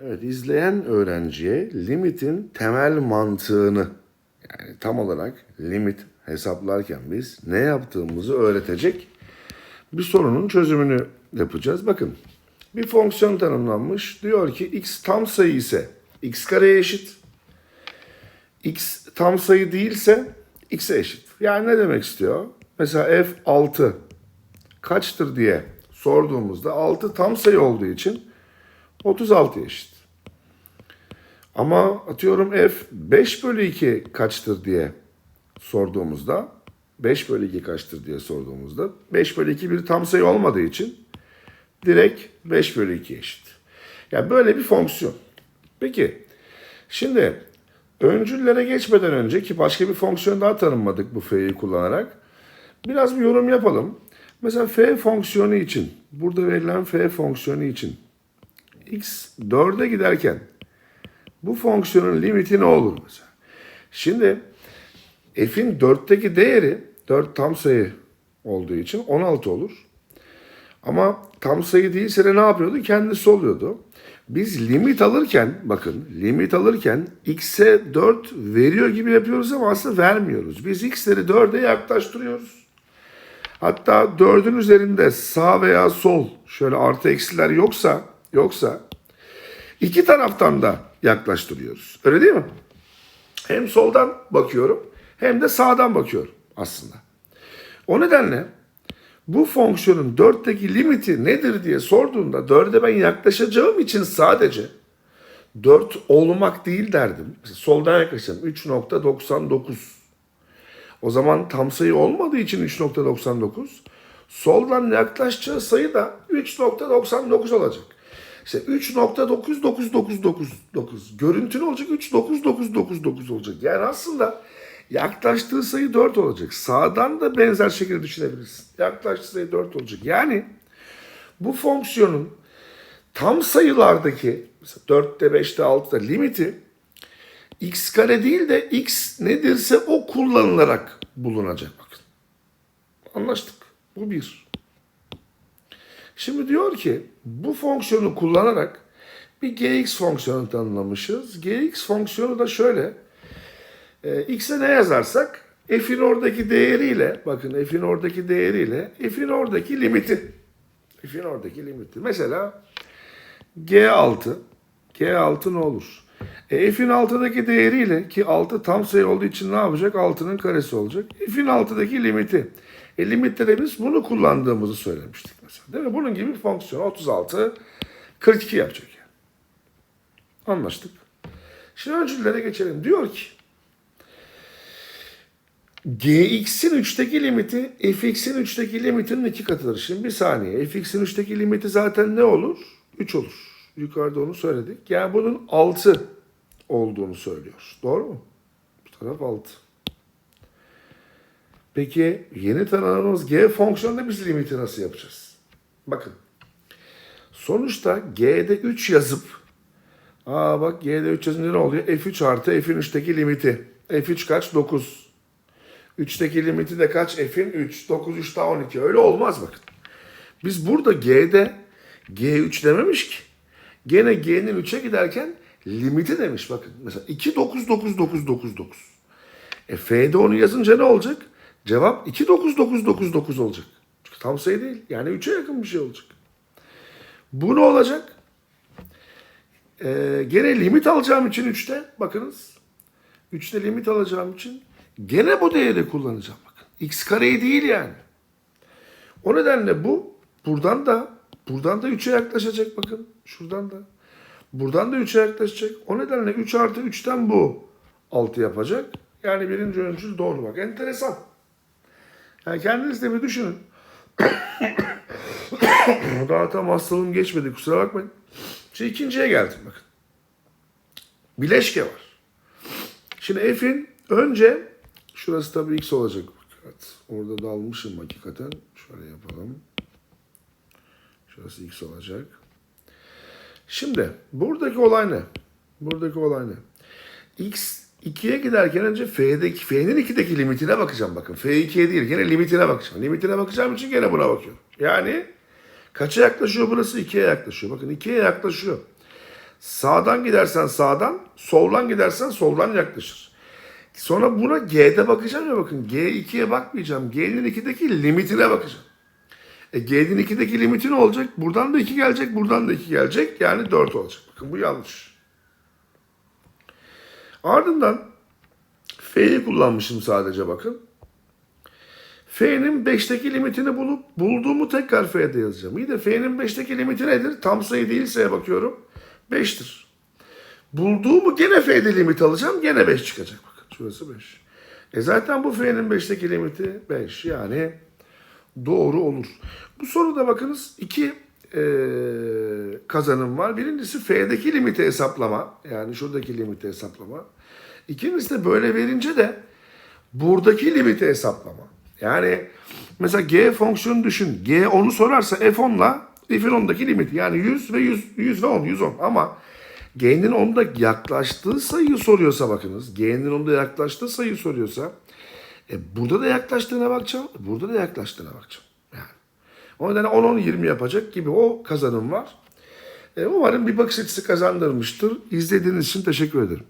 Evet, izleyen öğrenciye limitin temel mantığını yani tam olarak limit hesaplarken biz ne yaptığımızı öğretecek bir sorunun çözümünü yapacağız. Bakın bir fonksiyon tanımlanmış. Diyor ki x tam sayı ise x kareye eşit. x tam sayı değilse x'e eşit. Yani ne demek istiyor? Mesela f6 kaçtır diye sorduğumuzda 6 tam sayı olduğu için 36 eşit. Ama atıyorum f 5 bölü 2 kaçtır diye sorduğumuzda 5 bölü 2 kaçtır diye sorduğumuzda 5 bölü 2 bir tam sayı olmadığı için direkt 5 bölü 2 eşit. Yani böyle bir fonksiyon. Peki şimdi öncüllere geçmeden önce ki başka bir fonksiyon daha tanımladık bu f'yi kullanarak. Biraz bir yorum yapalım. Mesela f fonksiyonu için burada verilen f fonksiyonu için x 4'e giderken bu fonksiyonun limiti ne olur mesela? Şimdi f'in 4'teki değeri 4 tam sayı olduğu için 16 olur. Ama tam sayı değilse de ne yapıyordu? Kendisi oluyordu. Biz limit alırken bakın limit alırken x'e 4 veriyor gibi yapıyoruz ama aslında vermiyoruz. Biz x'leri 4'e yaklaştırıyoruz. Hatta 4'ün üzerinde sağ veya sol şöyle artı eksiler yoksa yoksa iki taraftan da yaklaştırıyoruz. Öyle değil mi? Hem soldan bakıyorum hem de sağdan bakıyorum aslında. O nedenle bu fonksiyonun 4'teki limiti nedir diye sorduğunda 4'e ben yaklaşacağım için sadece 4 olmak değil derdim. Mesela soldan yaklaşacağım 3.99. O zaman tam sayı olmadığı için 3.99. Soldan yaklaşacağı sayı da 3.99 olacak. İşte 3.99999 görüntü ne olacak? 3.9999 olacak. Yani aslında yaklaştığı sayı 4 olacak. Sağdan da benzer şekilde düşünebilirsin. Yaklaştığı sayı 4 olacak. Yani bu fonksiyonun tam sayılardaki mesela 4'te 5'te 6'da limiti x kare değil de x nedirse o kullanılarak bulunacak bakın. Anlaştık. Bu bir. Şimdi diyor ki bu fonksiyonu kullanarak bir gx fonksiyonu tanımlamışız. gx fonksiyonu da şöyle. E, x'e ne yazarsak f'in oradaki değeriyle bakın f'in oradaki değeriyle f'in oradaki limiti. F'in oradaki limiti. Mesela g6 g6 ne olur? E, f'in 6'daki değeriyle ki 6 tam sayı olduğu için ne yapacak? 6'nın karesi olacak. F'in 6'daki limiti. E, limitte biz bunu kullandığımızı söylemiştik mesela. Değil mi? Bunun gibi bir fonksiyon. 36 42 yapacak yani. Anlaştık. Şimdi öncüllere geçelim. Diyor ki gx'in 3'teki limiti fx'in 3'teki limitinin iki katıdır. Şimdi bir saniye. fx'in 3'teki limiti zaten ne olur? 3 olur. Yukarıda onu söyledik. Yani bunun 6 olduğunu söylüyor. Doğru mu? Bu taraf 6. Peki yeni tanımladığımız g fonksiyonunda biz limiti nasıl yapacağız? Bakın. Sonuçta g'de 3 yazıp aa bak g'de 3 yazınca ne oluyor? f3 artı f'in 3'teki limiti. f3 kaç? 9. 3'teki limiti de kaç? f'in 3. 9 3 daha 12. Öyle olmaz bakın. Biz burada g'de g3 dememiş ki. Gene g'nin 3'e giderken limiti demiş bakın. Mesela 2 9 9 9 9 9. E f'de onu yazınca ne olacak? Cevap 2 9 9 9 9 olacak. Çünkü tam sayı değil. Yani 3'e yakın bir şey olacak. Bu ne olacak? Ee, gene limit alacağım için 3'te bakınız. 3'te limit alacağım için gene bu değeri kullanacağım bakın. X kareyi değil yani. O nedenle bu buradan da buradan da 3'e yaklaşacak bakın. Şuradan da. Buradan da 3'e yaklaşacak. O nedenle 3 artı 3'ten bu 6 yapacak. Yani birinci öncül doğru bak. Enteresan. Yani kendiniz de bir düşünün. Daha tam hastalığım geçmedi kusura bakmayın. Şimdi ikinciye geldim bakın. Bileşke var. Şimdi f'in önce şurası tabii x olacak. Evet, orada dalmışım hakikaten. Şöyle yapalım. Şurası x olacak. Şimdi buradaki olay ne? Buradaki olay ne? X 2'ye giderken önce F'deki, F'nin 2'deki limitine bakacağım bakın. F 2'ye değil gene limitine bakacağım. Limitine bakacağım için gene buna bakıyorum. Yani kaça yaklaşıyor burası? 2'ye yaklaşıyor. Bakın 2'ye yaklaşıyor. Sağdan gidersen sağdan, soldan gidersen soldan yaklaşır. Sonra buna G'de bakacağım ya bakın. G2'ye bakmayacağım. G'nin 2'deki limitine bakacağım. E G'nin 2'deki limiti ne olacak? Buradan da 2 gelecek, buradan da 2 gelecek. Yani 4 olacak. Bakın bu yanlış. Ardından F'yi kullanmışım sadece bakın. F'nin 5'teki limitini bulup bulduğumu tekrar F'de yazacağım. İyi de F'nin 5'teki limiti nedir? Tam sayı değilseye bakıyorum. 5'tir. Bulduğumu gene F'de limit alacağım. Gene 5 çıkacak. Bakın şurası 5. E zaten bu F'nin 5'teki limiti 5. Yani doğru olur. Bu soruda bakınız iki e, kazanım var. Birincisi F'deki limiti hesaplama. Yani şuradaki limiti hesaplama. İkincisi de böyle verince de buradaki limiti hesaplama. Yani mesela G fonksiyonu düşün. G onu sorarsa F10 ile F'in 10'daki limiti. Yani 100 ve 100, 100 ve 10, 110. Ama G'nin 10'da yaklaştığı sayıyı soruyorsa bakınız. G'nin 10'da yaklaştığı sayıyı soruyorsa e, burada da yaklaştığına bakacağım. Burada da yaklaştığına bakacağım. Yani. O nedenle 10-10-20 yapacak gibi o kazanım var. E, umarım bir bakış açısı kazandırmıştır. İzlediğiniz için teşekkür ederim.